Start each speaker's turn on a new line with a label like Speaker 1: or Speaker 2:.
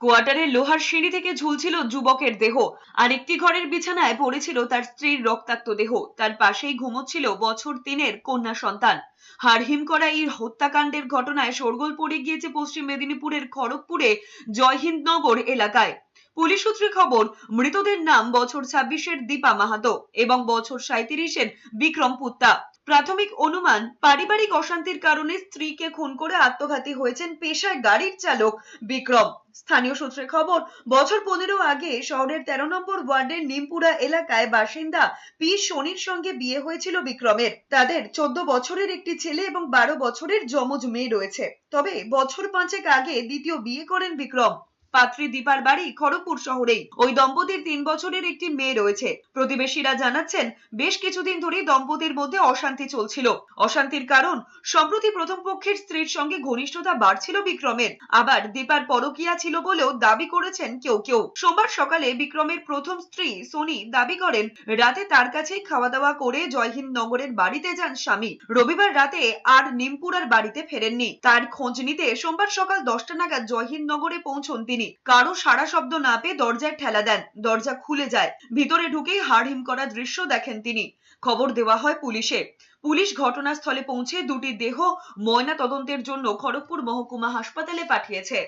Speaker 1: কোয়ার্টারের লোহার সিঁড়ি থেকে ঝুলছিল যুবকের দেহ। আর একটি ঘরের বিছানায় পড়েছিল তার স্ত্রীর রক্তাক্ত দেহ। তার পাশেই ঘুমোচ্ছিল বছর তিনের কন্যা সন্তান। হাড়হিম করা এই হত্যাকাণ্ডের ঘটনায় শোরগোল পড়ে গিয়েছে পশ্চিম মেদিনীপুরের খড়গপুরে জয়হিন্দনগর এলাকায়। পুলিশ সূত্রে খবর, মৃতদের নাম বছর ছাব্বিশের দীপা মাহাতো এবং বছর সাঁত্রিশের বিক্রম পুত্তা। প্রাথমিক অনুমান, পারিবারিক অশান্তির কারণে স্ত্রীকে খুন করে আত্মঘাতী হয়েছেন পেশায় গাড়ির চালক বিক্রম। স্থানীয় সূত্রে খবর, বছর পনেরো আগে শহরের তেরো নম্বর ওয়ার্ডের নিমপুরা এলাকায় বাসিন্দা পি শনির সঙ্গে বিয়ে হয়েছিল বিক্রমের। তাদের চোদ্দ বছরের একটি ছেলে এবং বারো বছরের যমজ মেয়ে রয়েছে। তবে বছর পাঁচেক আগে দ্বিতীয় বিয়ে করেন বিক্রম। পাত্রী দীপার বাড়ি খড়গপুর শহরেই ওই দম্পতির তিন বছরের একটি মেয়ে রয়েছে। প্রতিবেশীরা জানাচ্ছেন, বেশ কিছুদিন ধরেই দম্পতির মধ্যে অশান্তি চলছিল। অশান্তির কারণ, সম্প্রতি প্রথম পক্ষের স্ত্রীর সঙ্গে ঘনিষ্ঠতা বাড়ছিল বিক্রমের। আবার দীপার পরকিয়া ছিল বলেও দাবি করেছেন কেউ কেউ। সোমবার সকালে বিক্রমের প্রথম স্ত্রী সোনি দাবি করেন, রাতে তার কাছেই খাওয়া দাওয়া করে জয়হিন্দ নগরের বাড়িতে যান স্বামী। রবিবার রাতে আর নিমপুরার বাড়িতে ফেরেননি। তার খোঁজ নিতে সোমবার সকাল দশটা নাগাদ জয়হিন্দ নগরে পৌঁছন তিনি। কারও সারা শব্দ না পেয়ে দরজায় ঠেলা দেন, দরজা খুলে যায়। ভিতরে ঢুকেই হাড়হিম করা দৃশ্য দেখেন তিনি। খবর দেওয়া হয় পুলিশে। পুলিশ ঘটনাস্থলে পৌঁছে দুটি দেহ ময়না তদন্তের জন্য খড়গপুর মহকুমা হাসপাতালে পাঠিয়েছে।